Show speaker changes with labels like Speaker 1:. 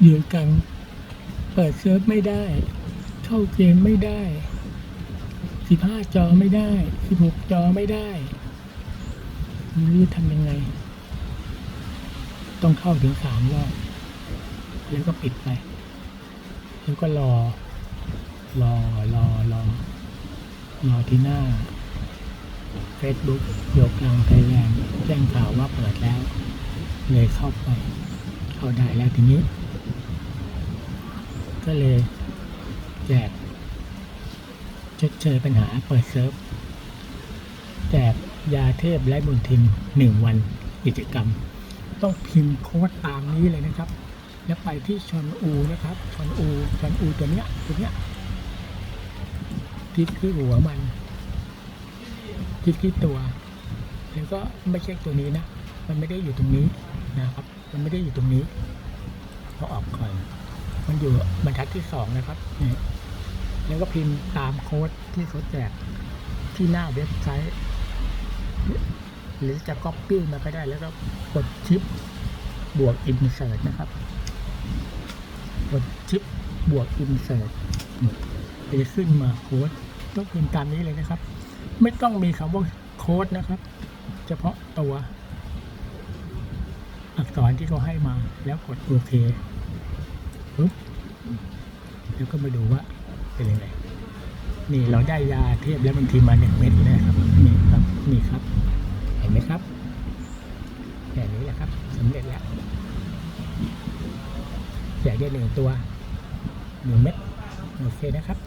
Speaker 1: อยืนกันเปิดเซิร์ฟไม่ได้ เข้าเกมไม่ได้สิบห้าจอไม่ได้สิบหกจอไม่ได้ไม่รู้ทำยังไง ต้องเข้าถึงสามรอบแล้วก็ปิดไป แล้วก็รอ รอรอรอรอที่หน้า Facebook โยกลังไทยแลนด์แจ้งข่าวว่าเปิดแล้ว เลยเข้าไป เข้าได้แล้วทีนี้ ก็เลยแจกชดเชยปัญหาเปิดเซิร์ฟแจกยาเทพและบุญทินหนึ่งวันกิจกรรม ต้องพิมพ์โค้ดตามนี้เลยนะครับ แล้วไปที่ชอนอูนะครับชอนอูชอนอูตัวเนี้ยตัวเนี้ยที่คือหัวมันที่ที่ตัวแล้วก็ไม่ใช่ตัวนี้นะ มันไม่ได้อยู่ตรงนี้นะครับ มันไม่ได้อยู่ตรงนี้เขาออกก่อน มันอยู่บรรทัดที่สองนะครับนี่แล้วก็พิมพ์ตามโค้ดที่เขาแจกที่หน้าเว็บไซต์ หรือจะก๊อปปี้มาก็ได้ แล้วก็กดชิปบวกอินเสิร์ตนะครับ กดชิปบวกอินเสิร์ตจะขึ้นมาโค้ดต้องพิมพ์ตามนี้เลยนะครับ ไม่ต้องมีคำว่าโค้ดนะครับ เฉพาะตัวอักษรที่เขาให้มาแล้วกดโอเค ปุ๊บแล้วก็มาดูว่าเป็นยังไงนี่เราได้ยาเทพแล้วบางทีมาหนึ่งเม็ดนะครับนี่ครับนี่ครับ เห็นไหมครับแค่นี้แหละครับสำเร็จแล้วแจกได้หนึ่งตัวหนึ่งเม็ดโอเคนะครับ